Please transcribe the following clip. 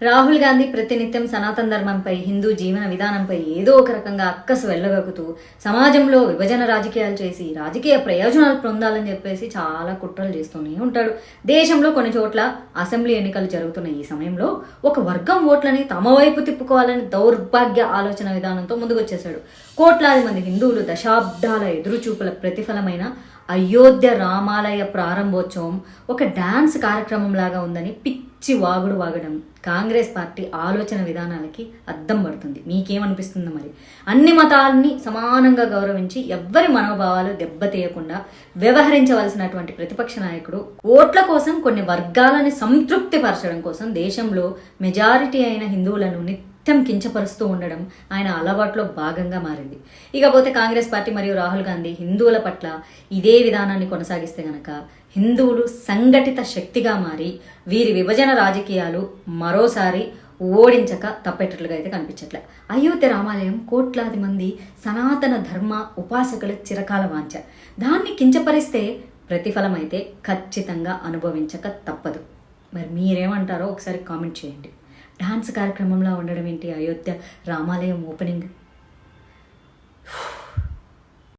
రాహుల్ గాంధీ ప్రతినిత్యం సనాతన ధర్మంపై హిందూ జీవన విధానంపై ఏదో ఒక రకంగా అక్కసు వెళ్ళగక్కుతూ సమాజంలో విభజన రాజకీయాలు చేసి రాజకీయ ప్రయోజనాలు పొందాలని చెప్పేసి చాలా కుట్రలు చేస్తూనే ఉంటాడు. దేశంలో కొన్ని చోట్ల అసెంబ్లీ ఎన్నికలు జరుగుతున్న ఈ సమయంలో ఒక వర్గం ఓట్లని తమ వైపు తిప్పుకోవాలని దౌర్భాగ్య ఆలోచన విధానంతో ముందుకొచ్చేశాడు. కోట్లాది మంది హిందువులు దశాబ్దాల ఎదురుచూపుల ప్రతిఫలమైన అయోధ్య రామాలయ ప్రారంభోత్సవం ఒక డాన్స్ కార్యక్రమం లాగా ఉందని పిచ్చి వాగుడు వాగడం కాంగ్రెస్ పార్టీ ఆలోచన విధానాలకి అద్దం పడుతుంది. మీకేమనిపిస్తుందో మరి? అన్ని మతాలని సమానంగా గౌరవించి ఎవ్వరి మనోభావాలు దెబ్బతీయకుండా వ్యవహరించవలసినటువంటి ప్రతిపక్ష నాయకుడు ఓట్ల కోసం కొన్ని వర్గాలని సంతృప్తిపరచడం కోసం దేశంలో మెజారిటీ అయిన హిందువులను నిత్యం కించపరుస్తూ ఉండడం ఆయన అలవాట్లో భాగంగా మారింది. ఇకపోతే కాంగ్రెస్ పార్టీ మరియు రాహుల్ గాంధీ హిందువుల పట్ల ఇదే విధానాన్ని కొనసాగిస్తే గనక హిందువులు సంఘటిత శక్తిగా మారి వీరి విభజన రాజకీయాలు మరోసారి ఓడించక తప్పేటట్లుగా అయితే కనిపించట్లే. అయోధ్య రామాలయం కోట్లాది మంది సనాతన ధర్మ ఉపాసకుల చిరకాల వాంఛ. దాన్ని కించపరిస్తే ప్రతిఫలం అయితే ఖచ్చితంగా అనుభవించక తప్పదు. మరి మీరేమంటారో ఒకసారి కామెంట్ చేయండి. డాన్స్ కార్యక్రమంలో ఉండడం ఏంటి? అయోధ్య రామాలయం ఓపెనింగ్